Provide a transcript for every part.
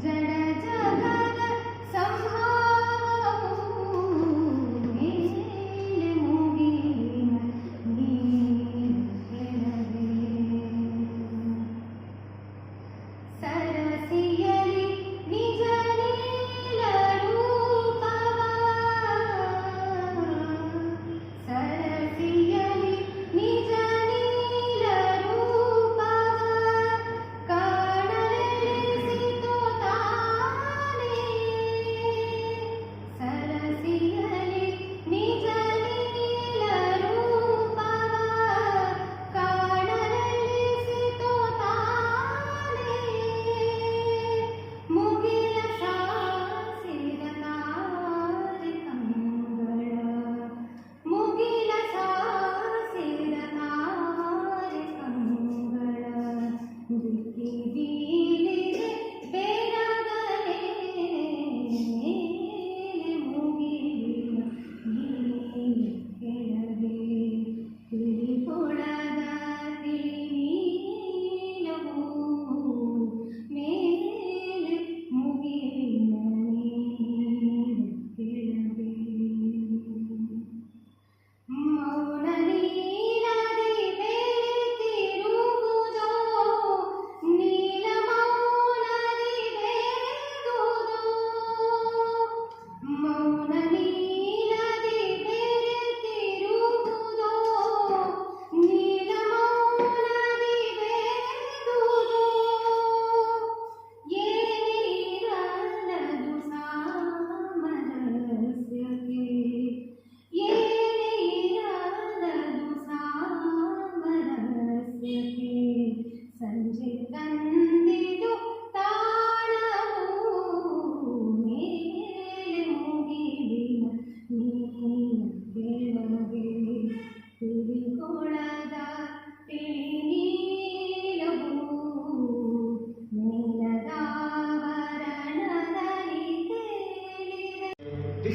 ಜಡ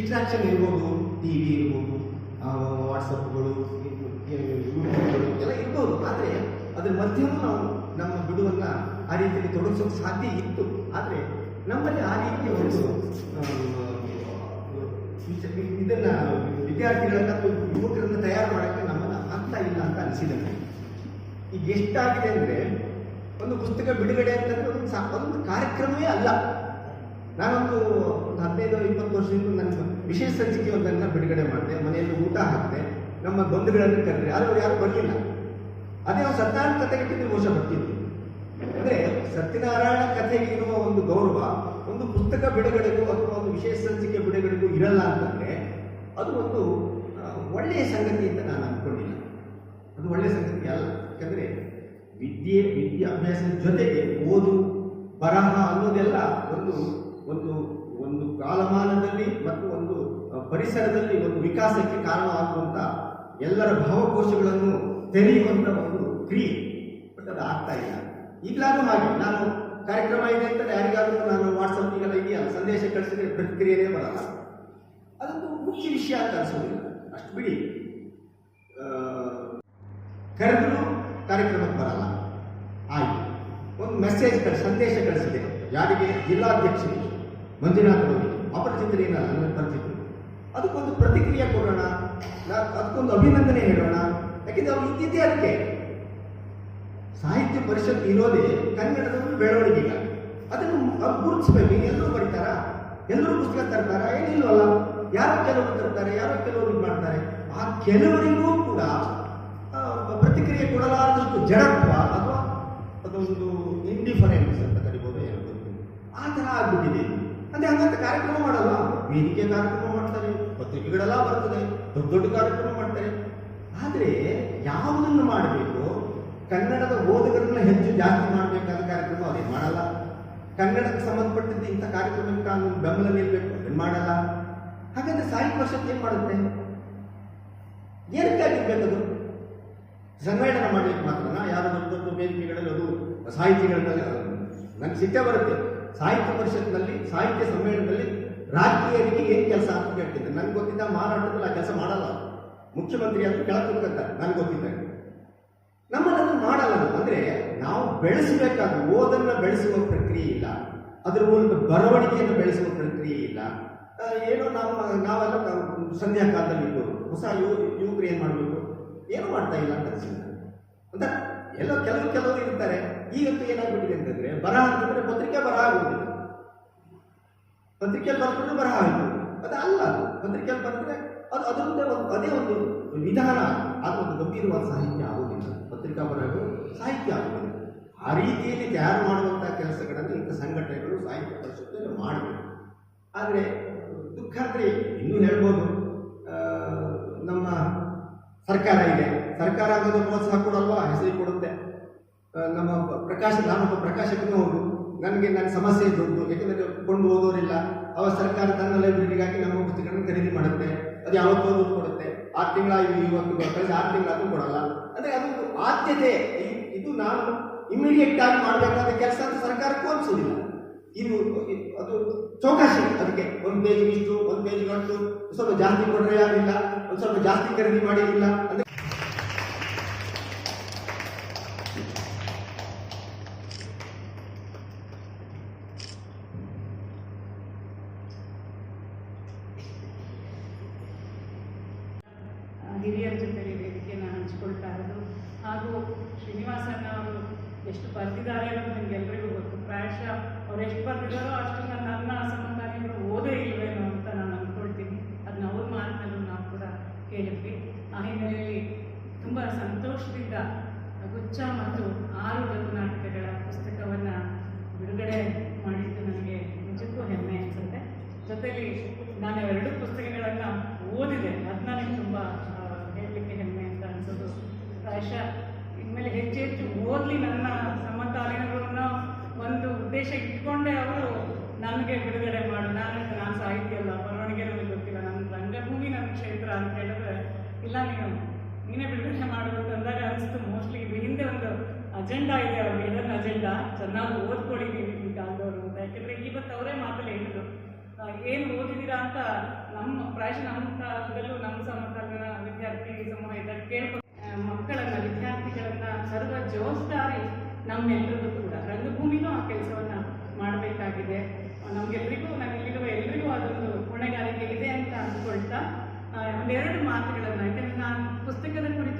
ಡಿಸ್ಟ್ರಾಕ್ಷನ್ ಇರ್ಬೋದು T V ಇರ್ಬೋದು ವಾಟ್ಸಪ್ಗಳು ಯೂಟ್ಯೂಬ್ಗಳು ಎಲ್ಲ ಇರ್ಬೋದು. ಆದರೆ ಅದ್ರ ಮಧ್ಯೆಯೂ ನಾವು ನಮ್ಮ ಬಿಡುವನ್ನು ಆ ರೀತಿಯಲ್ಲಿ ತೊಡಗಿಸೋಕೆ ಸಾಧ್ಯ ಇತ್ತು. ಆದರೆ ನಮ್ಮಲ್ಲಿ ಆ ರೀತಿಯ ಒಂದು ಇದನ್ನು ವಿದ್ಯಾರ್ಥಿಗಳನ್ನ ಯುವಕರನ್ನ ತಯಾರು ಮಾಡೋಕ್ಕೆ ನಮ್ಮನ್ನು ಆಗ್ತಾ ಇಲ್ಲ ಅಂತ ಅನಿಸಿದೆ ಈಗ ಎಷ್ಟಾಗಿದೆ ಅಂದರೆ ಒಂದು ಪುಸ್ತಕ ಬಿಡುಗಡೆ ಅಂತಂದ್ರೆ ಒಂದು ಒಂದು ಕಾರ್ಯಕ್ರಮವೇ ಅಲ್ಲ. ನಾನೊಂದು ಒಂದು ಹದಿನೈದು, ಇಪ್ಪತ್ತು ವರ್ಷದಿಂದ ನನ್ನ ವಿಶೇಷ ಸಂಚಿಕೆ ಒಂದನ್ನು ಬಿಡುಗಡೆ ಮಾಡಿದೆ. ಮನೆಯಲ್ಲಿ ಊಟ ಹಾಕಿದೆ. ನಮ್ಮ ಬಂಧುಗಳನ್ನು ಕರೆದ್ರೆ ಆದರೆ ಅವ್ರು ಯಾರು ಬರಲಿಲ್ಲ. ಅದೇ ಒಂದು ಸತ್ಯನಾರಾಯಣ ಕಥೆಗೆ ಇಟ್ಟಿದ್ದು ಬಹುಶಃ ಬರ್ತಿದ್ವಿ ಅಂದರೆ ಸತ್ಯನಾರಾಯಣ ಕಥೆಗೆ ಇರುವ ಒಂದು ಗೌರವ, ಒಂದು ಪುಸ್ತಕ ಬಿಡುಗಡೆಗೂ ಅಥವಾ ಒಂದು ವಿಶೇಷ ಸಂಚಿಕೆ ಬಿಡುಗಡೆಗೂ ಇರಲ್ಲ ಅಂತಂದ್ರೆ ಅದು ಒಂದು ಒಳ್ಳೆಯ ಸಂಗತಿ ಅಂತ ನಾನು ಅಂದ್ಕೊಂಡಿಲ್ಲ ಅದು ಒಳ್ಳೆಯ ಸಂಗತಿ ಅಲ್ಲ. ಯಾಕಂದರೆ ವಿದ್ಯೆ ವಿದ್ಯಾಭ್ಯಾಸದ ಜೊತೆಗೆ ಓದು, ಬರಹ ಅನ್ನೋದೆಲ್ಲ ಒಂದು ಒಂದು ಒಂದು ಕಾಲಮಾನದಲ್ಲಿ ಮತ್ತು ಒಂದು ಪರಿಸರದಲ್ಲಿ ಒಂದು ವಿಕಾಸಕ್ಕೆ ಕಾರಣವಾಗುವಂಥ ಎಲ್ಲರ ಭಾವಕೋಶಗಳನ್ನು ತೆರೆಯುವಂಥ ಒಂದು ಕ್ರಿಯೆ. ಬಟ್ ಅದು ಆಗ್ತಾ ಇಲ್ಲ. ಈಗಲಾದ್ರೂ ಹಾಗೆ. ನಾನು ಕಾರ್ಯಕ್ರಮ ಇದೆ ಅಂತ ಯಾರಿಗಾದರೂ ನಾನು ವಾಟ್ಸಪ್ ಈಗೆಲ್ಲ ಇದೆಯಲ್ಲ? ಸಂದೇಶ ಕಳಿಸಿದ್ರೆ ಪ್ರತಿಕ್ರಿಯೆನೇ ಬರಲ್ಲ. ಅದೊಂದು ಮುಖ್ಯ ವಿಷಯ ಅಂತ ಅನಿಸೋದಿಲ್ಲ. ಅಷ್ಟು ಬಿಡಿ. ಕರೆದ್ರು ಕಾರ್ಯಕ್ರಮಕ್ಕೆ ಬರಲ್ಲ. ಆಯ್ತು. ಒಂದು ಮೆಸೇಜ್ ಕಳಿಸಿ, ಸಂದೇಶ ಕಳಿಸಿದೆ. ಯಾರಿಗೆ? ಜಿಲ್ಲಾಧ್ಯಕ್ಷರಿಗೆ. ಮಂಜುನಾಥ್ ಅವರಿಗೆ ಅಪರಿಚಿತರೇನಲ್ಲ ನನ್ನ ಪರಿಚಿತರು ಅದಕ್ಕೊಂದು ಪ್ರತಿಕ್ರಿಯೆ ಕೊಡೋಣ ಅದಕ್ಕೊಂದು ಅಭಿನಂದನೆ ಹೇಳೋಣ. ಯಾಕೆಂದ್ರೆ ಅವ್ರು ಇದ್ದಿದ್ದೇ ಅದಕ್ಕೆ. ಸಾಹಿತ್ಯ ಪರಿಷತ್ ಇರೋದೇ ಕನ್ನಡದ ಒಂದು ಬೆಳವಣಿಗೆಗಾಗಿ ಅದನ್ನು ಅದು ಗುರುತಿಸ್ಬೇಕು. ಎಲ್ಲರೂ ಬರೀತಾರ? ಎಲ್ಲರೂ ಪುಸ್ತಕ ತರ್ತಾರ? ಏನಿಲ್ವಲ್ಲ ಯಾರೋ ಕೆಲವರು ತರ್ತಾರೆ, ಯಾರೋ ಕೆಲವರು ಮಾಡ್ತಾರೆ. ಆ ಕೆಲವರಿಗೂ ಕೂಡ ಪ್ರತಿಕ್ರಿಯೆ ಕೊಡಲಾರದಷ್ಟು ಜಡತ್ವ ಅಥವಾ ಅದೊಂದು ಇಂಡಿಫರೆನ್ಸ್ ಅಂತ ಕರಿಬೋದು ಏನೋ. ಆ ಥರ ಆಗ್ಬಿಟ್ಟಿದೆ. ಅಂದ್ರೆ ಹಂಗಂತ ಕಾರ್ಯಕ್ರಮ ಮಾಡಲ್ಲ. ವೇದಿಕೆ ಕಾರ್ಯಕ್ರಮ ಮಾಡ್ತಾರೆ, ಪತ್ರಿಕೆಗಳೆಲ್ಲ ಬರ್ತದೆ, ದೊಡ್ಡ ದೊಡ್ಡ ಕಾರ್ಯಕ್ರಮ ಮಾಡ್ತಾರೆ. ಆದರೆ ಯಾವುದನ್ನು ಮಾಡಬೇಕು? ಕನ್ನಡದ ಓದುಗರನ್ನ ಹೆಚ್ಚು ಜಾಸ್ತಿ ಮಾಡಬೇಕಾದ ಕಾರ್ಯಕ್ರಮ ಅವ್ರೇನು ಮಾಡಲ್ಲ. ಕನ್ನಡಕ್ಕೆ ಸಂಬಂಧಪಟ್ಟಿದ್ದ ಇಂಥ ಕಾರ್ಯಕ್ರಮಕ್ಕೆ ನಾನು ಬೆಂಬಲ ನೀಡಬೇಕು ಅದನ್ನು ಮಾಡಲ್ಲ. ಹಾಗಾದ್ರೆ ಸಾಹಿತ್ಯ ಪರಿಷತ್ ಏನು ಮಾಡುತ್ತೆ? ಏನಕ್ಕಾಗಿರ್ಬೇಕದು ಸಮ್ಮೇಳನ ಮಾಡಲಿಕ್ಕೆ ಮಾತ್ರನಾ? ಯಾರು ದೊಡ್ಡ ದೊಡ್ಡ ವೇದಿಕೆಗಳಲ್ಲಿ ಅದು ಸಾಹಿತ್ಯಗಳಲ್ಲಿ ನನಗೆ ಸಿಟ್ಟೆ ಬರುತ್ತೆ. ಸಾಹಿತ್ಯ ಪರಿಷತ್ನಲ್ಲಿ, ಸಾಹಿತ್ಯ ಸಮ್ಮೇಳನದಲ್ಲಿ ರಾಜಕೀಯರಿಗೆ ಏನು ಕೆಲಸ ಅಂತ ಕೇಳ್ತಿದ್ದೆ. ನನ್ಗೆ ಗೊತ್ತಿದ್ದ ಮಾರಾಟದಲ್ಲಿ ಆ ಕೆಲಸ ಮಾಡಲ್ಲ ಮುಖ್ಯಮಂತ್ರಿ ಅಂತ ಕೆಳ ಕೂತ್ಕೊತಾರೆ ನನಗೆ ಗೊತ್ತಿದ್ದ. ನಮ್ಮನ್ನು ಮಾಡಲ್ಲ. ಅಂದ್ರೆ ನಾವು ಬೆಳೆಸಬೇಕಾದ ಓದನ್ನ ಬೆಳೆಸುವ ಪ್ರಕ್ರಿಯೆ ಇಲ್ಲ. ಅದರ ಮೂಲಕ ಬರವಣಿಗೆಯನ್ನು ಬೆಳೆಸುವ ಪ್ರಕ್ರಿಯೆ ಇಲ್ಲ. ಏನೋ ನಾವು ನಾವೆಲ್ಲ ನಾವು ಸಂಧ್ಯಾ ಕಾಲದಲ್ಲಿ ಹೊಸ ಯುವ ಯುವಕರು ಏನು ಮಾಡಬೇಕು? ಏನು ಮಾಡ್ತಾ ಇಲ್ಲ ಅಂತ ಅನಿಸಿಲ್ಲ ಅಂತ ಎಲ್ಲ ಕೆಲವು, ಕೆಲವರು ಇರ್ತಾರೆ. ಈಗಂತೂ ಏನಾಗ್ಬಿಟ್ಟಿದೆ ಅಂತಂದ್ರೆ ಬರಹ ಅಂತಂದ್ರೆ ಪತ್ರಿಕೆ ಬರಹ ಆಗುತ್ತೆ ಪತ್ರಿಕೆಯಲ್ಲಿ ಬರ್ಕೊಂಡು ಬರಹ ಆಯಿತು ಅದು ಅಲ್ಲ ಅದು. ಪತ್ರಿಕೆಯಲ್ಲಿ ಬರೆದ್ರೆ ಅದು ಅದರದ್ದೇ ಒಂದು, ಅದೇ ಒಂದು ವಿಧಾನ, ಅದು ಒಂದು ಗಂಭೀರವಾದ ಸಾಹಿತ್ಯ ಆಗೋದಿಲ್ಲ ಪತ್ರಿಕಾ ಬರಹಗಳು ಸಾಹಿತ್ಯ ಆಗೋದಿಲ್ಲ ಆ ರೀತಿಯಲ್ಲಿ ತಯಾರು ಮಾಡುವಂಥ ಕೆಲಸಗಳನ್ನು ಇಂಥ ಸಂಘಟನೆಗಳು ಸಾಹಿತ್ಯ ಪರಿಷತ್ತು ಮಾಡಬೇಕು. ಆದರೆ ದುಃಖ ಅಂದರೆ ಇನ್ನೂ ಹೇಳ್ಬೋದು. ನಮ್ಮ ಸರ್ಕಾರ ಇದೆ. ಸರ್ಕಾರ ಅನ್ನೋದು ಪ್ರೋತ್ಸಾಹ ಕೊಡಲ್ವಾ ಹೆಸರು ಕೊಡುತ್ತೆ. ನಮ್ಮ ಪ್ರಕಾಶ ನಾನೊಬ್ಬ ಪ್ರಕಾಶಕನೂ ಹೌದು. ನನಗೆ ನನ್ನ ಸಮಸ್ಯೆ ದೊಡ್ಡದು ಯಾಕೆಂದರೆ ಕೊಂಡು ಓದೋರಿಲ್ಲ. ಅವಾಗ ಸರ್ಕಾರ ತನ್ನ ಲೈಬ್ರರಿಗಾಗಿ ನಮ್ಮ ಪುಸ್ತಕಗಳನ್ನು ಖರೀದಿ ಮಾಡುತ್ತೆ. ಅದು ಯಾವತ್ತೂ ಕೊಡುತ್ತೆ. ಆರು ತಿಂಗಳ ಇವತ್ತು ಕಳೆದ ಆರು ತಿಂಗಳಾದ್ರು ಕೊಡಲ್ಲ. ಅಂದರೆ ಅದು ಆದ್ಯತೆ. ಇದು ನಾನು ಇಮಿಡಿಯೇಟ್ ಆಗಿ ಮಾಡಬೇಕಾದ ಕೆಲಸ ಅಂತ ಸರ್ಕಾರಕ್ಕೂ ಅನಿಸೋದಿಲ್ಲ ಇದು ಅದು ಚೌಕಾಶಿ ಅದಕ್ಕೆ ಒಂದು ಪೇಜ್ ಇಷ್ಟು, ಒಂದು ಪೇಜ್ ಅಷ್ಟು ಸ್ವಲ್ಪ ಜಾಸ್ತಿ ಕೊಟ್ಟರೆ ಆಗಿಲ್ಲ ಒಂದು ಸ್ವಲ್ಪ ಜಾಸ್ತಿ ಖರೀದಿ ಮಾಡಿರಲಿಲ್ಲ. ಅಂದ್ರೆ ಆ, ಹಿರಿಯರ ಜೊತೆಗೆ ವೇದಿಕೆಯನ್ನು ಹಂಚಿಕೊಳ್ತಾ ಇರೋದು ಹಾಗೂ ಶ್ರೀನಿವಾಸನ್ ಅವರು ಎಷ್ಟು ಬರೆದಿದ್ದಾರೆ ಅನ್ನೋದು ನನಗೆ ಎಲ್ರಿಗೂ ಗೊತ್ತು ಪ್ರಾಯಶಃ ಅವ್ರು ಎಷ್ಟು ಬರೆದಿದ್ದಾರೋ ಅಷ್ಟನ್ನು ನನ್ನ ಸಮಕಾಲೀನರು ಓದೇ ಇಲ್ವೇನೋ ಅಂತ ನಾನು ಅಂದ್ಕೊಳ್ತೀನಿ ಅದನ್ನ ಅವ್ರ ಮಾತಿನಲ್ಲೂ ನಾವು ಕೂಡ ಕೇಳಿದ್ವಿ ಆ ಹಿನ್ನೆಲೆಯಲ್ಲಿ ತುಂಬ ಸಂತೋಷದಿಂದ ಗುಚ್ಛ ಮತ್ತು ಆರು ಲಘು ನಾಟಕಗಳ ಪುಸ್ತಕವನ್ನು ಬಿಡುಗಡೆ ಮಾಡಿದ್ದು ನನಗೆ ನಿಜಕ್ಕೂ ಹೆಮ್ಮೆ ಅನಿಸುತ್ತೆ ಜೊತೆಲಿ ನಾನು ಎರಡು ಪುಸ್ತಕಗಳನ್ನು ಓದಿದೆ ಅದು ನನಗೆ ತುಂಬ ಹೇಳಲಿಕ್ಕೆ ಹೆಮ್ಮೆ ಅಂತ ಅನಿಸೋದು ಪ್ರಾಯಶಃ ಇನ್ಮೇಲೆ ಹೆಚ್ಚು ಹೆಚ್ಚು ಓದಲಿ ನನ್ನ ಸಮಕಾಲೀನರು ಅನ್ನೋ ಒಂದು ಉದ್ದೇಶ ಇಟ್ಕೊಂಡೇ ಅವರು ನನಗೆ ಬಿಡುಗಡೆ ಮಾಡು ನಾನು ನಾನು ಸಾಹಿತ್ಯ ಅಲ್ಲ ಬರವಣಿಗೆ ನನಗೆ ಗೊತ್ತಿಲ್ಲ ನನ್ನ ರಂಗಭೂಮಿ ನನ್ನ ಕ್ಷೇತ್ರ ಅಂತ ಹೇಳಿದ್ರೆ ಇಲ್ಲ ನೀನು ನೀನೇ ಬಿಡುಗಡೆ ಮಾಡಬೇಕು ಅಂದಾಗ ಅನಿಸ್ತು ಮೋಸ್ಟ್ಲಿ ಇದು ಹಿಂದೆ ಒಂದು ಅಜೆಂಡಾ ಇದೆ ಅವ್ರಿಗೆ ಇದನ್ನ ಅಜೆಂಡಾ ಚೆನ್ನಾಗಿ ಓದ್ಕೊಳ್ಳಿ ಈ ಕಾಲದವರು ಅಂತ. ಯಾಕೆಂದರೆ ಇವತ್ತು ಅವರೇ ಮಾತಲ್ಲಿ ಹೇಳಿದ್ರು. ಏನು ಓದಿದ್ದೀರಾ ಅಂತ ನಮ್ಮ ಪ್ರಾಯಶಃ ನಮ್ಮ ಕಾಲದಲ್ಲೂ ನಮ್ಮ ಸಮಕಾಲೀನ ವಿದ್ಯಾರ್ಥಿ ಸಮೂಹ ಇದ್ದಾಗ ಕೇಳ್ಕೊ ಆ, ಮಕ್ಕಳನ್ನ ವಿದ್ಯಾರ್ಥಿಗಳನ್ನ ಸರ್ವ ಜವಾಬ್ದಾರಿ ನಮ್ಮೆಲ್ಲರಿಗೂ ಕೂಡ. ರಂಗಭೂಮಿನೂ ಆ ಕೆಲಸವನ್ನ ಮಾಡಬೇಕಾಗಿದೆ. ನಮ್ಗೆಲ್ರಿಗೂ ನಾನು ಇಲ್ಲಿರುವ ಎಲ್ರಿಗೂ ಅದೊಂದು ಹೊಣೆಗಾರಿಕೆ ಇದೆ ಅಂತ ಅಂದ್ಕೊಳ್ತಾ ಒಂದೆರಡು ಮಾತುಗಳನ್ನು ಯಾಕಂದ್ರೆ ನಾನು ಪುಸ್ತಕದ ಕುರಿತು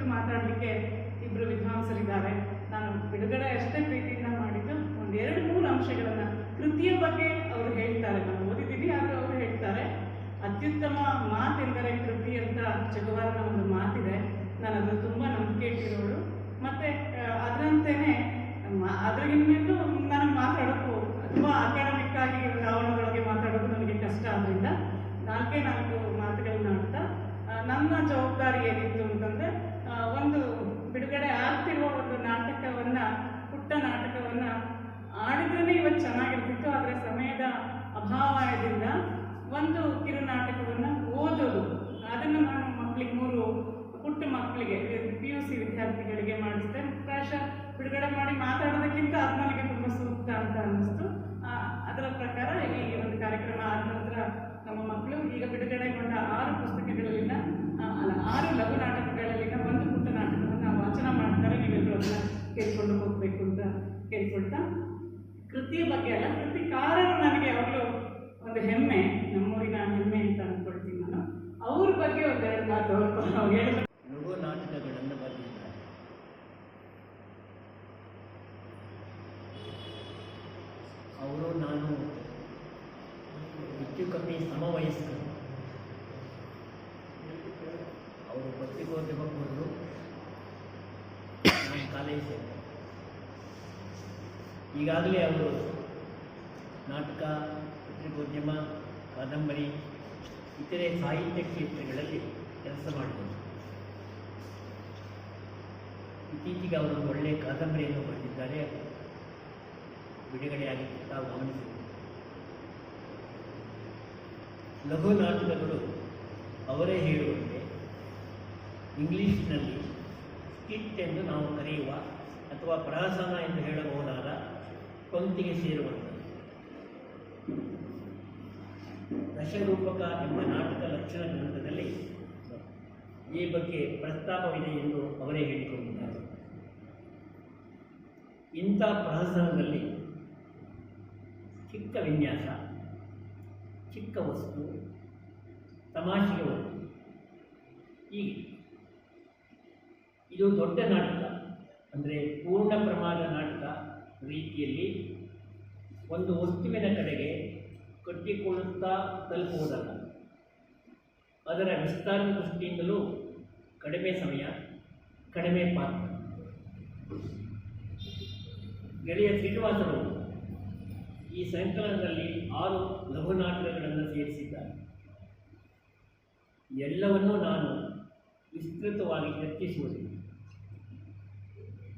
ಬಗ್ಗೆ ಅಲ್ಲ ಕಾರಣ ನನಗೆ ಒಂದು ಹೆಮ್ಮೆ ನಮ್ಮೂರಿನ ಹೆಮ್ಮೆ ಅಂತ ಅಂದ್ಕೊಳ್ತೀನಿ ನಾನು ಅವ್ರ ಬಗ್ಗೆ ಒಂದೆರಡು ಮಾತು ಅವ್ರು ಹೇಳಿದ್ರು ಲಘು ನಾಟಕಗಳನ್ನು ಬರೆದಿದ್ದಾರೆ ಅವರು ನಾನು ಹೆಚ್ಚು ಕಮ್ಮಿ ಸಮವಯಸ್ಕರು ಅವರು ಪತ್ರಿಕೋದ್ಯಮಕ್ಕೆ ಹೋದರು ನಾನು ಕಾಲೇಜ್ ಸೇರಿದೆ ಈಗಾಗಲೇ ಅವರು ನಾಟಕ ಪತ್ರಿಕೋದ್ಯಮ ಕಾದಂಬರಿ ಇತರೆ ಸಾಹಿತ್ಯ ಕ್ಷೇತ್ರಗಳಲ್ಲಿ ಕೆಲಸ ಮಾಡಿದರು. ಇತ್ತೀಚೆಗೆ ಅವರು ಒಳ್ಳೆಯ ಕಾದಂಬರಿಯನ್ನು ಬರೆದಿದ್ದಾರೆ. ಬಿಡುಗಡೆಯಾಗಿ ತಾವು ಗಮನಿಸಿದರು. ಲಘು ನಾಟಕಗಳು ಅವರೇ ಹೇಳುವಂತೆ ಇಂಗ್ಲಿಷ್ನಲ್ಲಿ ಸ್ಕಿಟ್ ಎಂದು ನಾವು ಕರೆಯುವ ಅಥವಾ ಪ್ರಹಸನ ಎಂದು ಹೇಳಬಹುದಾದ ಪಂಕ್ತಿಗೆ ಸೇರುವಂಥದ್ದು ದಶರೂಪಕ ಎಂಬ ನಾಟಕ ಲಕ್ಷಣ ಗ್ರಂಥದಲ್ಲಿ ಈ ಬಗ್ಗೆ ಪ್ರಸ್ತಾಪವಿದೆ ಎಂದು ಅವರೇ ಹೇಳಿಕೊಂಡಿದ್ದಾರೆ. ಇಂಥ ಪ್ರಹಸನದಲ್ಲಿ ಚಿಕ್ಕ ವಿನ್ಯಾಸ, ಚಿಕ್ಕ ವಸ್ತು ವಸ್ತು ಹೀಗೆ. ಇದು ದೊಡ್ಡ ನಾಟಕ, ಅಂದರೆ ಪೂರ್ಣ ಪ್ರಮಾಣ ನಾಟಕ ರೀತಿಯಲ್ಲಿ ಒಂದು ವಸ್ತುವಿನ ಕಡೆಗೆ ಕಟ್ಟಿಕೊಳ್ಳುತ್ತಾ ತಲುಪುವುದಲ್ಲ. ಅದರ ವಿಸ್ತಾರ ದೃಷ್ಟಿಯಿಂದಲೂ ಕಡಿಮೆ ಸಮಯ, ಕಡಿಮೆ ಪಾತ್ರ. ಗೆಳೆಯ ಶ್ರೀನಿವಾಸರು ಈ ಸಂಕಲನದಲ್ಲಿ ಆರು ಲಘು ನಾಟಕಗಳನ್ನು ಸೇರಿಸಿದ್ದಾರೆ. ಎಲ್ಲವನ್ನೂ ನಾನು ವಿಸ್ತೃತವಾಗಿ ಚರ್ಚಿಸುವುದಿಲ್ಲ.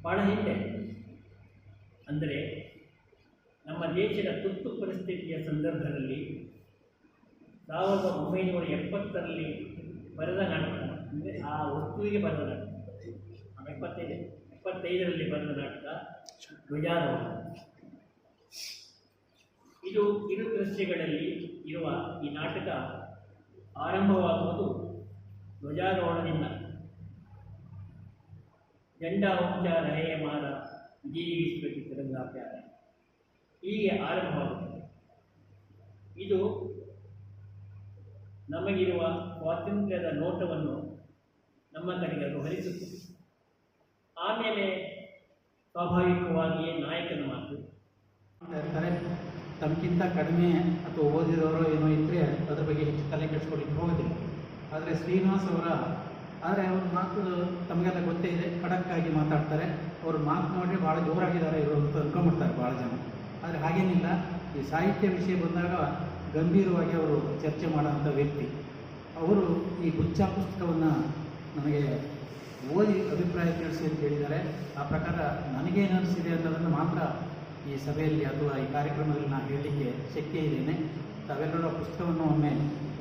ಬಹಳ ಹಿಂದೆ, ಅಂದರೆ ನಮ್ಮ ದೇಶದ ತುರ್ತು ಪರಿಸ್ಥಿತಿಯ ಸಂದರ್ಭದಲ್ಲಿ ಸಾವಿರದ ಒಂಬೈನೂರ ಎಪ್ಪತ್ತರಲ್ಲಿ ಬರೆದ ನಾಟಕ, ಅಂದರೆ ಆ ವಸ್ತುವಿಗೆ ಬರೆದ ನಾಟಕ. ಎಪ್ಪತ್ತೈದು, ಎಪ್ಪತ್ತೈದರಲ್ಲಿ ಬರೆದ ನಾಟಕ ಧ್ವಜಾರೋಹಣ. ಇದು ಕಿರು ದೃಶ್ಯಗಳಲ್ಲಿ ಇರುವ ಈ ನಾಟಕ ಆರಂಭವಾಗುವುದು ಧ್ವಜಾರೋಹಣದಿಂದ. ಜಂಡ ಉಂಚ ಮಾರ ಜೀವಿಸಬೇಕು ತಿರಂಗಾ ಪ್ಯಾರ ಹೀಗೆ ಆರಂಭವಾಗುತ್ತದೆ. ಇದು ನಮಗಿರುವ ಸ್ವಾತಂತ್ರ್ಯದ ನೋಟವನ್ನು ನಮ್ಮ ಕಡೆಗೆ ಅದು ಹರಿಸುತ್ತದೆ. ಆಮೇಲೆ ಸ್ವಾಭಾವಿಕವಾಗಿಯೇ ನಾಯಕನ ಮಾತು. ಇರ್ತಾರೆ ತಮಗಿಂತ ಕಡಿಮೆ ಅಥವಾ ಓದಿದವರು ಏನೋ ಇದ್ದರೆ ಅದ್ರ ಬಗ್ಗೆ ಹೆಚ್ಚು ತಲೆ ಕೆಡಿಸ್ಕೊಳ್ಳಿಕ್ಕೆ ಹೋಗೋದಿಲ್ಲ. ಆದರೆ ಶ್ರೀನಿವಾಸ್ ಅವರ, ಆದರೆ ಅವ್ರ ಮಾತು ತಮಗೆಲ್ಲ ಗೊತ್ತೇ ಇದೆ, ಖಡಕ್ಕಾಗಿ ಮಾತಾಡ್ತಾರೆ. ಅವ್ರ ಮಾತು ನೋಡಿ ಭಾಳ ಜೋರಾಗಿದ್ದಾರೆ ಇವರು ಅಂತ ಅನ್ಕೊಂಬಿಡ್ತಾರೆ ಭಾಳ ಜನ. ಆದರೆ ಹಾಗೇನಿಲ್ಲ. ಈ ಸಾಹಿತ್ಯ ವಿಷಯ ಬಂದಾಗ ಗಂಭೀರವಾಗಿ ಅವರು ಚರ್ಚೆ ಮಾಡೋಂಥ ವ್ಯಕ್ತಿ. ಅವರು ಈ ಗುಚ್ಚ ಪುಸ್ತಕವನ್ನು ನನಗೆ ಓದಿ ಅಭಿಪ್ರಾಯ ತಿಳಿಸಿ ಅಂತ ಹೇಳಿದ್ದಾರೆ. ಆ ಪ್ರಕಾರ ನನಗೇನು ಅನಿಸಿದೆ ಅನ್ನೋದನ್ನು ಮಾತ್ರ ಈ ಸಭೆಯಲ್ಲಿ ಅಥವಾ ಈ ಕಾರ್ಯಕ್ರಮದಲ್ಲಿ ನಾನು ಹೇಳಲಿಕ್ಕೆ ಶಕ್ತಿ ಇದ್ದೇನೆ. ತಾವೆಲ್ಲರೂ ಪುಸ್ತಕವನ್ನು ಒಮ್ಮೆ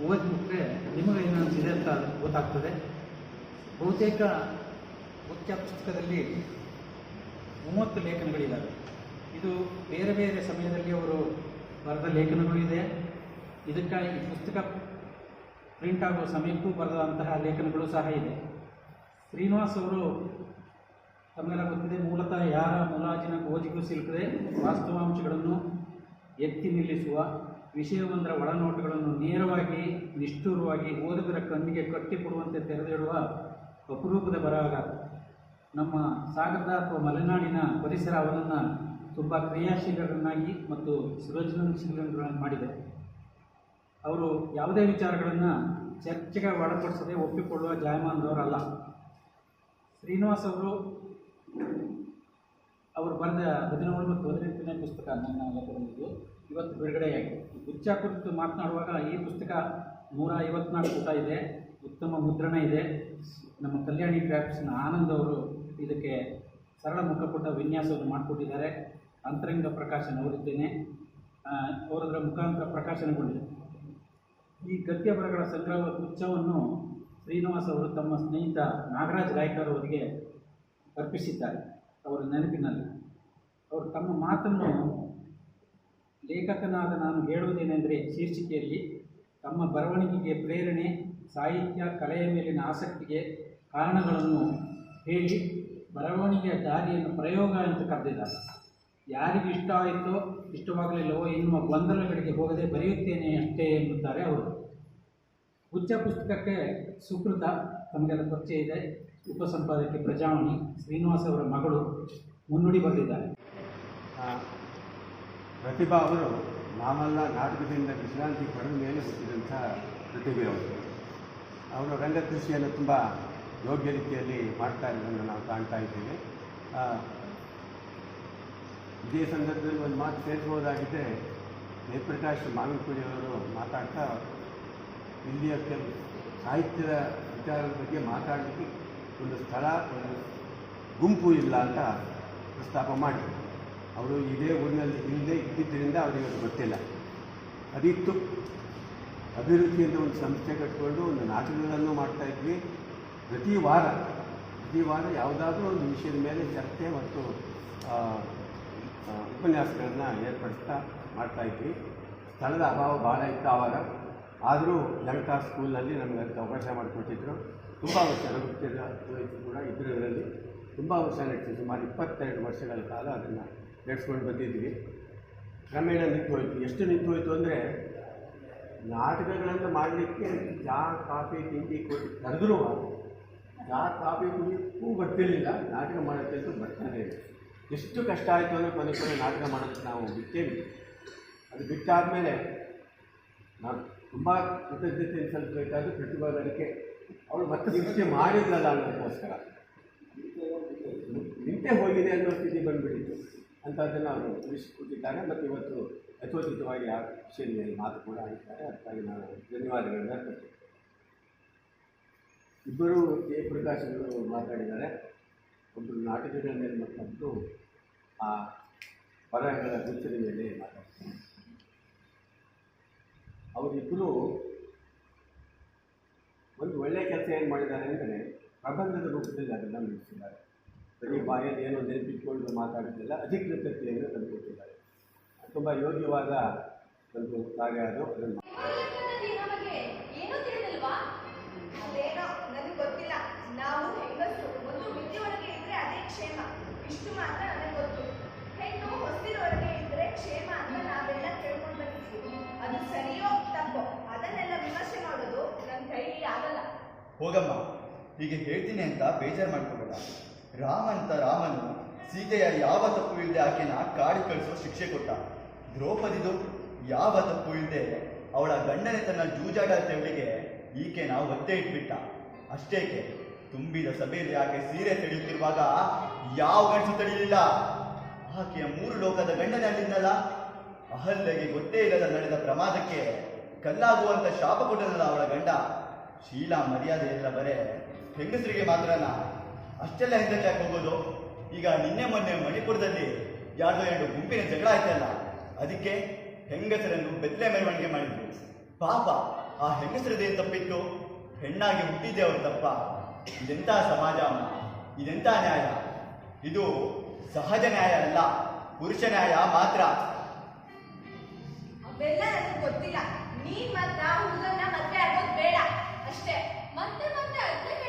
ಓದಿಬಿಟ್ರೆ ನಿಮಗೆ ಅನಿಸಿದೆ ಅಂತ ಗೊತ್ತಾಗ್ತದೆ. ಬಹುತೇಕ ಮುಖ್ಯ ಪುಸ್ತಕದಲ್ಲಿ ಮೂವತ್ತು ಲೇಖನಗಳಿದ್ದಾವೆ ಇದು ಬೇರೆ ಬೇರೆ ಸಮಯದಲ್ಲಿ ಅವರು ಬರೆದ ಲೇಖನಗಳು ಇದೆ. ಇದಕ್ಕಾಗಿ ಪುಸ್ತಕ ಪ್ರಿಂಟ್ ಆಗುವ ಸಮಯಕ್ಕೂ ಬರೆದಂತಹ ಲೇಖನಗಳು ಸಹ ಇದೆ. ಶ್ರೀನಿವಾಸ್ ಅವರು, ತಮಗೆಲ್ಲ ಗೊತ್ತಿದೆ, ಮೂಲತಃ ಯಾರ ಮುಲಾಜಿನ ಗೋಜಿಗೂ ಸಿಲುಕದೆ ವಾಸ್ತವಾಂಶಗಳನ್ನು ಎತ್ತಿ ನಿಲ್ಲಿಸುವ ವಿಷಯವೊಂದರ ಒಳನೋಟಗಳನ್ನು ನೇರವಾಗಿ, ನಿಷ್ಠೂರವಾಗಿ ಓದುಗರ ಕಣ್ಣಿಗೆ ಕಟ್ಟಿಕೊಡುವಂತೆ ತೆರೆದಿಡುವ ಅಪರೂಪದ ಬರಹಗಾರ. ನಮ್ಮ ಸಾಗರದ ಅಥವಾ ಮಲೆನಾಡಿನ ಪರಿಸರ ಅವನನ್ನು ತುಂಬ ಕ್ರಿಯಾಶೀಲರನ್ನಾಗಿ ಮತ್ತು ಸೃಜನಶೀಲರನ್ನಾಗಿ ಮಾಡಿದೆ. ಅವರು ಯಾವುದೇ ವಿಚಾರಗಳನ್ನು ಚರ್ಚೆಗೆ ಒಳಪಡಿಸದೆ ಒಪ್ಪಿಕೊಳ್ಳುವ ಜಾಯಮಾನದವರಲ್ಲ. ಶ್ರೀನಿವಾಸ್ ಅವರು ಅವರು ಬರೆದ ಹದಿನೇಳು ಮತ್ತು ಹದಿನೆಂಟನೇ ಪುಸ್ತಕ ನನ್ನ ಲೆಕ್ಕದಲ್ಲಿದ್ದು ಇವತ್ತು ಬಿಡುಗಡೆಯಾಗಿದೆ ಗುಚ್ಚ ಕುರಿತು ಮಾತನಾಡುವಾಗ ಈ ಪುಸ್ತಕ ನೂರ ಐವತ್ನಾಲ್ಕು ಪುಟ ಇದೆ. ಉತ್ತಮ ಮುದ್ರಣ ಇದೆ. ನಮ್ಮ ಕಲ್ಯಾಣಿ ಕ್ರಾಫ್ಟ್ಸ್ನ ಆನಂದ್ ಅವರು ಇದಕ್ಕೆ ಸರಳ ಮುಖಪುಟ ವಿನ್ಯಾಸವನ್ನು ಮಾಡಿಕೊಟ್ಟಿದ್ದಾರೆ. ಅಂತರಂಗ ಪ್ರಕಾಶನ ಅವರಿದ್ದೇನೆ ಅವರದರ ಮುಖಾಂತರ ಪ್ರಕಾಶನಗೊಂಡಿದೆ. ಈ ಗದ್ಯ ಬರಗಳ ಸಂಗ್ರಹ ಗುಚ್ಛವನ್ನು ಶ್ರೀನಿವಾಸ್ ಅವರು ತಮ್ಮ ಸ್ನೇಹಿತ ನಾಗರಾಜ್ ಗಾಯಕರ್ ಅವರಿಗೆ ಅರ್ಪಿಸಿದ್ದಾರೆ. ಅವರ ನೆನಪಿನಲ್ಲಿ. ಅವರು ತಮ್ಮ ಮಾತನ್ನು ಲೇಖಕನಾದ ನಾನು ಹೇಳುವುದೇನೆಂದರೆ ಶೀರ್ಷಿಕೆಯಲ್ಲಿ, ತಮ್ಮ ಬರವಣಿಗೆಗೆ ಪ್ರೇರಣೆ, ಸಾಹಿತ್ಯ, ಕಲೆಯ ಮೇಲಿನ ಆಸಕ್ತಿಗೆ ಕಾರಣಗಳನ್ನು ಹೇಳಿ ಬರವಣಿಗೆಯ ದಾರಿಯನ್ನು ಪ್ರಯೋಗ ಅಂತ ಕರೆದಿದ್ದಾರೆ. ಯಾರಿಗೆ ಇಷ್ಟ ಆಯಿತೋ ಇಷ್ಟವಾಗಲಿಲ್ಲವೋ ಎನ್ನುವ ಗೊಂದಲಗಳಿಗೆ ಹೋಗದೆ ಬರೆಯುತ್ತೇನೆ ಅಷ್ಟೇ ಎನ್ನುತ್ತಾರೆ ಅವರು. ಉಚ್ಚ ಪುಸ್ತಕಕ್ಕೆ ಸುಕೃತ, ತಮಗೆಲ್ಲ ಪರಿಚಯ ಇದೆ, ಉಪಸಂಪಾದಕಿ ಪ್ರಜಾವಣಿ ಶ್ರೀನಿವಾಸ್ ಅವರ ಮಗಳು ಮುನ್ನುಡಿ ಬರೆದಿದ್ದಾರೆ ಪ್ರತಿಭಾ ಅವರು ನಾವೆಲ್ಲ ನಾಟಕದಿಂದ ವಿಶ್ರಾಂತಿ ಪಡೆದ ಮೇಲೆ ಹುಟ್ಟಿದಂಥ ಪ್ರತಿಭೆ ಅವರು. ಅವರು ರಂಗಕೃಷಿಯನ್ನು ತುಂಬ ಯೋಗ್ಯ ರೀತಿಯಲ್ಲಿ ಮಾಡ್ತಾ ಇರೋದನ್ನು ನಾವು ಕಾಣ್ತಾ ಇದ್ದೇವೆ. ಇದೇ ಸಂದರ್ಭದಲ್ಲಿ ಒಂದು ಮಾತು ಸೇರಿಸಬಹುದಾಗಿದೆ ಜಯಪ್ರಕಾಶ್ ಮಾವಿನಕುಡಿ ಅವರು ಮಾತಾಡ್ತಾ ಇಲ್ಲಿಯ ಕೆಲ ಸಾಹಿತ್ಯದ ವಿಚಾರದ ಬಗ್ಗೆ ಮಾತಾಡಲಿಕ್ಕೆ ಒಂದು ಸ್ಥಳ, ಒಂದು ಗುಂಪು ಇಲ್ಲ ಅಂತ ಪ್ರಸ್ತಾಪ ಮಾಡಿದರು. ಅವರು ಇದೇ ಊರಿನಲ್ಲಿ ಇಲ್ಲದೆ ಇದ್ದಿದ್ದರಿಂದ ಅವರಿಗೆ ಗೊತ್ತಿಲ್ಲ. ಅದಿತ್ತು. ಅಭಿವೃದ್ಧಿಯಿಂದ ಒಂದು ಸಂಸ್ಥೆ ಕಟ್ಟಿಕೊಂಡು ಒಂದು ನಾಟಕಗಳನ್ನು ಮಾಡ್ತಾ ಇದ್ವಿ. ಪ್ರತಿ ವಾರ ಪ್ರತಿ ವಾರ ಯಾವುದಾದ್ರೂ ಒಂದು ವಿಷಯದ ಮೇಲೆ ಚರ್ಚೆ ಮತ್ತು ಉಪನ್ಯಾಸಗಳನ್ನು ಏರ್ಪಡಿಸ್ತಾ ಮಾಡ್ತಾ ಇದ್ವಿ. ಸ್ಥಳದ ಅಭಾವ ಭಾಳ ಇತ್ತು ಆವಾಗ. ಆದರೂ ಲಂಕಾ ಸ್ಕೂಲಲ್ಲಿ ನಮಗೆ ಅದಕ್ಕೆ ಅವಕಾಶ ಮಾಡಿಕೊಟ್ಟಿದ್ರು. ತುಂಬ ವರ್ಷ ರಘುತ್ಯದ ಕೂಡ ಇದ್ರಲ್ಲಿ. ತುಂಬ ವರ್ಷ ನಡೆಸಿ, ಸುಮಾರು ಇಪ್ಪತ್ತೆರಡು ವರ್ಷಗಳ ಕಾಲ ಅದನ್ನು ನಡೆಸ್ಕೊಂಡು ಬಂದಿದ್ವಿ. ಕ್ರಮೇಣ ನಿಂತು ಹೋಯಿತು ಎಷ್ಟು ನಿಂತು ಹೋಯಿತು ಅಂದರೆ ನಾಟಕಗಳನ್ನು ಮಾಡಲಿಕ್ಕೆ ಚಹಾ ಕಾಫಿ, ತಿಂಡಿ ಕೊಟ್ಟು ಕರೆದ್ರೂ ಚಹಾ ಕಾಫಿ ಕುಡಿಯೋಕ್ಕೂ ಬರ್ತಿರಲಿಲ್ಲ. ನಾಟಕ ಮಾಡೋಕ್ಕಂತೂ ಬರ್ತಾನೆ ಇಲ್ಲ ಎಷ್ಟು ಕಷ್ಟ ಆಯಿತು ಅಂದರೆ ಕೊನೆ ಕೊನೆ ನಾಟಕ ಮಾಡೋದಕ್ಕೆ ನಾವು ಬಿಟ್ಟೇವಿ. ಅದು ಬಿಟ್ಟಾದ ಮೇಲೆ ನಾನು ತುಂಬ ಕೃತಜ್ಞತೆ ಸಲ್ಲಿಸಬೇಕಾದ್ರೆ ಪ್ರತಿಭಾಗರಿಗೆ ಅವಳು ಮತ್ತೆ ನಿಂತೆ ಮಾಡಿದ್ರಲ್ಲ ಅನ್ನೋದಕ್ಕೋಸ್ಕರ. ನಿಂತೆ ಹೋಗಿದೆ ಅನ್ನೋ ಸ್ಥಿತಿ ಬಂದುಬಿಟ್ಟಿತ್ತು. ಅಂಥದ್ದನ್ನು ಅವರು ತಿಳಿಸಿಕೊಟ್ಟಿದ್ದಾರೆ ಮತ್ತು ಇವತ್ತು ಯಥೋಚಿತವಾಗಿ ಆ ವಿಷಯದಲ್ಲಿ ಮಾತು ಕೂಡ ಆಗಿದ್ದಾರೆ ಅದಕ್ಕಾಗಿ ನಾನು ಧನ್ಯವಾದಗಳನ್ನ ಇಬ್ಬರು ಇಬ್ಬರು ಅವರು ಮಾತಾಡಿದ್ದಾರೆ. ಒಬ್ಬರು ನಾಟಕಗಳ ಮೇಲೆ ಮತ್ತೊಬ್ಬರು ಆ ಬರಹಗಳ ಗುಚ್ಚದ ಮೇಲೆ ಮಾತಾಡ್ತಾರೆ. ಅವರಿಬ್ಬರು ಒಂದು ಒಳ್ಳೆಯ ಕೆಲಸ ಏನು ಮಾಡಿದ್ದಾರೆ ಅಂದರೆ ಪ್ರಬಂಧದ ರೂಪದಲ್ಲಿ ಅದನ್ನು ನಡೆಸಿದ್ದಾರೆ ಬರೀ ಬಾಯಲ್ಲಿ ಏನೋ ನೆನಪಿಟ್ಕೊಂಡು ಮಾತಾಡೋದಿಲ್ಲ ಅಧಿಕೃತತೆಯನ್ನು ತಂದುಕೊಟ್ಟಿದ್ದಾರೆ. ತುಂಬ ಯೋಗ್ಯವಾದ ಒಂದು ಕಾರ್ಯ ಅದು. ಅದನ್ನು ಹೋಗಮ್ಮ, ಹೀಗೆ ಹೇಳ್ತೀನಿ ಅಂತ ಬೇಜಾರು ಮಾಡ್ಕೋಬೇಡ. ರಾಮಂತ ರಾಮನು ಸೀತೆಯ ಯಾವ ತಪ್ಪು ಇಲ್ಲದೆ ಆಕೆನ ಕಾಡಿ ಕಳಿಸೋ ಶಿಕ್ಷೆ ಕೊಟ್ಟ. ದ್ರೌಪದಿದು ಯಾವ ತಪ್ಪು ಇಲ್ಲದೆ ಅವಳ ಗಂಡನೆ ತನ್ನ ಜೂಜಾಡ ತೆವಳಿಗೆ ಈಕೆನ ಒತ್ತೆ ಇಟ್ಬಿಟ್ಟ. ಅಷ್ಟೇಕೆ, ತುಂಬಿದ ಸಭೆಯಲ್ಲಿ ಆಕೆ ಸೀರೆ ತೆಳೆಯುತ್ತಿರುವಾಗ ಯಾವ ಗಂಡಸು ತಡೆಯಲಿಲ್ಲ? ಆಕೆಯ ಮೂರು ಲೋಕದ ಗಂಡನೇ ಅಲ್ಲಿದ್ದಲ್ಲ. ಅಹಲ್ಯಗೆ ಗೊತ್ತೇ ಇಲ್ಲದ ನಡೆದ ಪ್ರಮಾದಕ್ಕೆ ಕಲ್ಲಾಗುವಂತ ಶಾಪ ಕೊಟ್ಟನಲ್ಲ ಅವಳ ಗಂಡ. ಶೀಲ ಮರ್ಯಾದೆ ಎಲ್ಲ ಬರೇ ಹೆಂಗಸರಿಗೆ ಮಾತ್ರನ? ಅಷ್ಟೆಲ್ಲ ಹಿಂದಕ್ಕೆ ಹೋಗೋದು? ಈಗ ನಿನ್ನೆ ಮೊನ್ನೆ ಮಣಿಪುರದಲ್ಲಿ ಯಾರ್ದೋ ಎರಡು ಗುಂಪಿನ ಜಗಳ ಆಯ್ತಲ್ಲ, ಅದಕ್ಕೆ ಹೆಂಗಸರನ್ನು ಬೆತ್ತಲೆ ಮೆರವಣಿಗೆ ಮಾಡಿದ್ರು. ಪಾಪ, ಆ ಹೆಂಗಸರದೇನು ತಪ್ಪಿತ್ತು. ಹೆಣ್ಣಾಗಿ ಹುಟ್ಟಿದ್ದೆ ಅವ್ರ ತಪ್ಪ. ಇದೆಂಥ ಸಮಾಜ? ಇದೆಂಥ ನ್ಯಾಯ? ಇದು ಸಹಜ ನ್ಯಾಯ ಅಲ್ಲ, ಪುರುಷ ನ್ಯಾಯ ಮಾತ್ರ. ಗೊತ್ತಿಲ್ಲ. ನೀನ್ ಮಾತ್ರ ಹುಡುಗನ್ನ ಮದ್ವೆ ಆಗೋದು ಬೇಡ. して待って待って全部